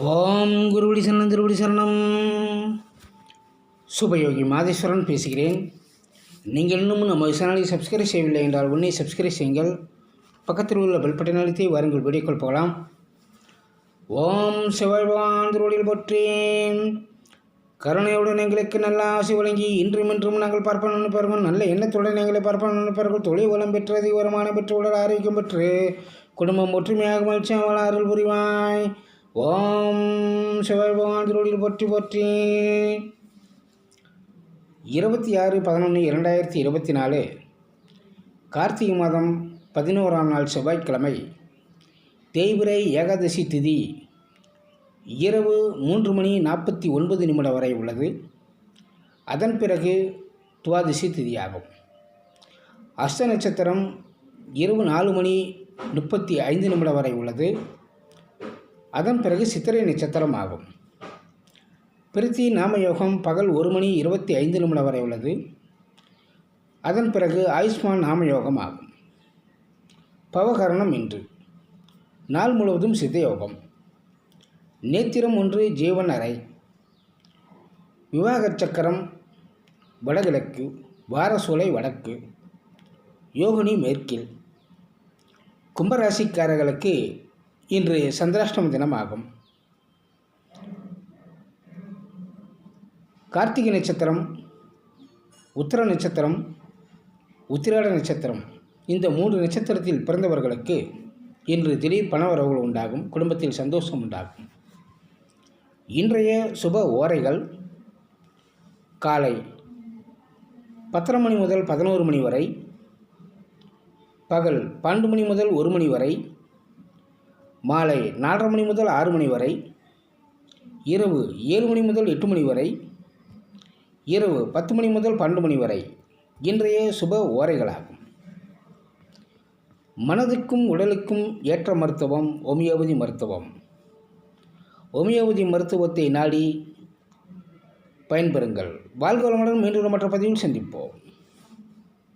ஓம் குருவடி சரணம் திருவடி சரணம். சுபயோகி மாதேஸ்வரன் பேசுகிறேன். நீங்கள் இன்னும் நம்ம சேனலை சப்ஸ்கிரைப் செய்யவில்லை என்றால் உன்னை சப்ஸ்கிரைப் செய்யுங்கள். பக்கத்தில் உள்ள பெல் பட்டன் அழுத்தி வாருங்கள் வீடியோக்கள் போகலாம். ஓம் சிவபான் திருவடியில் போற்றேன். கருணையுடன் எங்களுக்கு நல்ல ஆசை வழங்கி இன்றும் இன்றும் நாங்கள் பார்ப்போம் நினைப்பார்கள் நல்ல எண்ணத்துடன் எங்களை பார்ப்போம் நினைப்பார்கள் தொழில் வளம் பெற்றது வருமானம் பெற்று உடல் ஆரோக்கியம் பெற்று குடும்பம் ஒற்றுமையாக மகிழ்ச்சியாக வாழ அருள் புரிவாய். ஓம் சிவபகவான் திருவடியில் போற்றி போற்றி. இருபத்தி ஆறு பதினொன்று இரண்டாயிரத்தி இருபத்தி நாலு கார்த்திகை மாதம் பதினோராம் நாள் செவ்வாய்க்கிழமை தேய்பிரை ஏகாதசி திதி இரவு மூன்று மணி நாற்பத்தி ஒன்பது நிமிடம் வரை உள்ளது. அதன் பிறகு துவாதசி திதியாகும். அஷ்ட நட்சத்திரம் இரவு நாலு மணி முப்பத்தி ஐந்து நிமிடம் வரை உள்ளது. அதன் பிறகு சித்திரை நட்சத்திரம் ஆகும். பிரித்தி நாமயோகம் பகல் ஒரு மணி இருபத்தி ஐந்து நிமிடம் வரை உள்ளது. அதன் பிறகு ஆயுஷ்மான் நாமயோகம் ஆகும். பவகரணம் இன்று. நாள் முழுவதும் சித்தயோகம். நேத்திரம் ஒன்று ஜீவன் அறை. விவாக சக்கரம் வடகிழக்கு வாரசூலை வடக்கு யோகினி மேற்கில். கும்பராசிக்காரர்களுக்கு இன்று சந்திராஷ்டம தினம் ஆகும் கார்த்திகை நட்சத்திரம் உத்திர நட்சத்திரம் உத்திராட நட்சத்திரம் இந்த மூன்று நட்சத்திரத்தில் பிறந்தவர்களுக்கு இன்று திடீர் பணவரவுகள் உண்டாகும் குடும்பத்தில் சந்தோஷம் உண்டாகும். இன்றைய சுப ஓரைகள் காலை பத்தரை மணி முதல் பதினோரு மணி வரை பகல் பன்னெண்டு மணி முதல் ஒரு மணி வரை மாலை நாலரை மணி முதல் ஆறு மணி வரை இரவு ஏழு மணி முதல் எட்டு மணி வரை இரவு பத்து மணி முதல் பன்னெண்டு மணி வரை இன்றைய சுப ஓரைகளாகும். மனதுக்கும் உடலுக்கும் ஏற்ற மருத்துவம் ஹோமியோபதி மருத்துவம். ஹோமியோபதி மருத்துவத்தை நாடி பயன்பெறுங்கள். வாழ்க வளமுடன் மீண்டும் மற்ற பதிவில் சந்திப்போம்.